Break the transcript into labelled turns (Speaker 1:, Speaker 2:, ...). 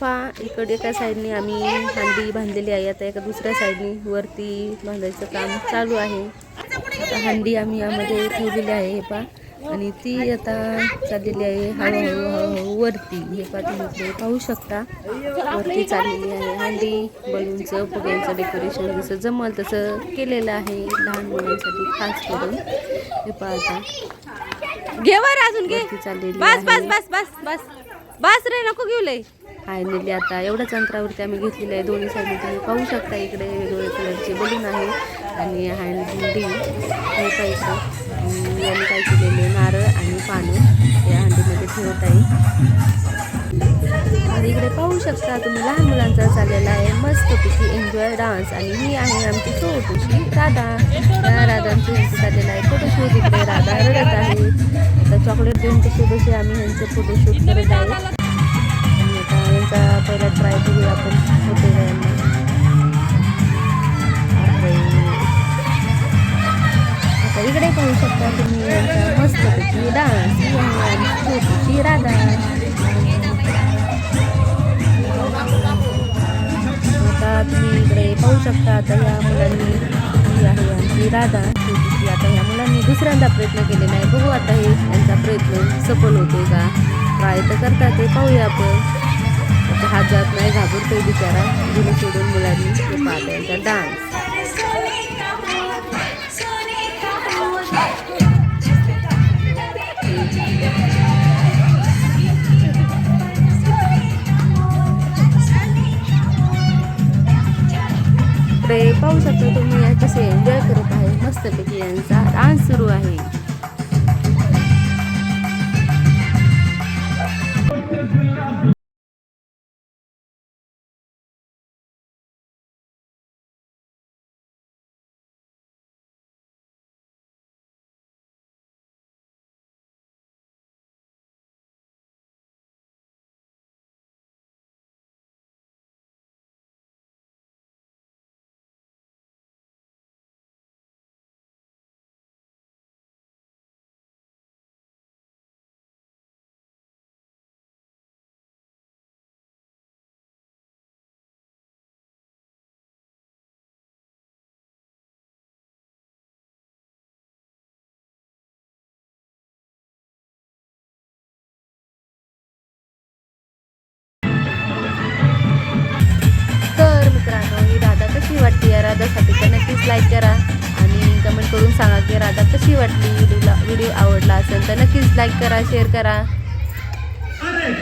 Speaker 1: पहा इकडे एका साईडने आम्ही हांडी बांधलेली आहे आता एका दुसऱ्या साईडने वरती बांधायचं काम चालू आहे. आता हांडी आम्ही यामध्ये ठेवलेली आहे हे पहा आणि ती आता चाललेली आहे हळूहळू हळूहळू वरती. हे पहा तुम्ही पाहू शकता. वरती चाललेली आहे हांडी बलूनचं फुग्यांचं डेकोरेशन जसं जमल तसं केलेलं आहे लहान मुलांसाठी खास करून. हे पहा आता.
Speaker 2: घेवर अजून घे.
Speaker 1: चाललेली
Speaker 2: बस बस. बस बस बस. बस रे नको घेऊ लय.
Speaker 1: फायनली आता एवढ्याच अंतरावरती आम्ही घेतलेलं आहे. दोन्ही साईडने तुम्ही पाहू शकता इकडे वेगवेगळ्या कलरचे बलून आहे आणि हँडी हे पाहिजे. यांनी काय केलेले नारळ आणि पानं या हंडीमध्ये ठेवत आहे. आणि इकडे पाहू शकता तुम्ही लहान मुलांचा चाललेला आहे. मस्तपैकी एन्जॉय डान्स आणि ही आहे आमची छोटीशी राधा. राधांचं यांचं चाललेलं आहे. फोटोशूट इकडे राधा रडत आहे. आता चॉकलेट देऊन कसे आम्ही यांचं फोटोशूट करत आहे. इकडे पाहू शकता तुम्ही. यांचा मस्तपैकी डान्स ही राधा आता तुम्ही इकडे पाहू शकता आता या मुलांनी ही आहे आमची राधा छोटीशी आता ह्या मुलांनी दुसऱ्यांदा प्रयत्न केलेला आहे. बघू आता हे यांचा प्रयत्न सफल होते का? काय तर करतात ते पाहूया आपण. आता हात जात नाही घाबरतोय बिचारा. जुने सोडून मुलांनी पाहता यांचा डान्स. पाहू शकता तुम्ही या कसे एन्जॉय करत आहे? मस्तपैकी यांचा डान्स सुरू आहे. नक्कीच लाईक करा आणि कमेंट करून सांगा की राधा कशी वाटली व्हिडिओला व्हिडिओ आवडला असेल तर नक्कीच लाईक करा शेअर करा.
Speaker 3: अरे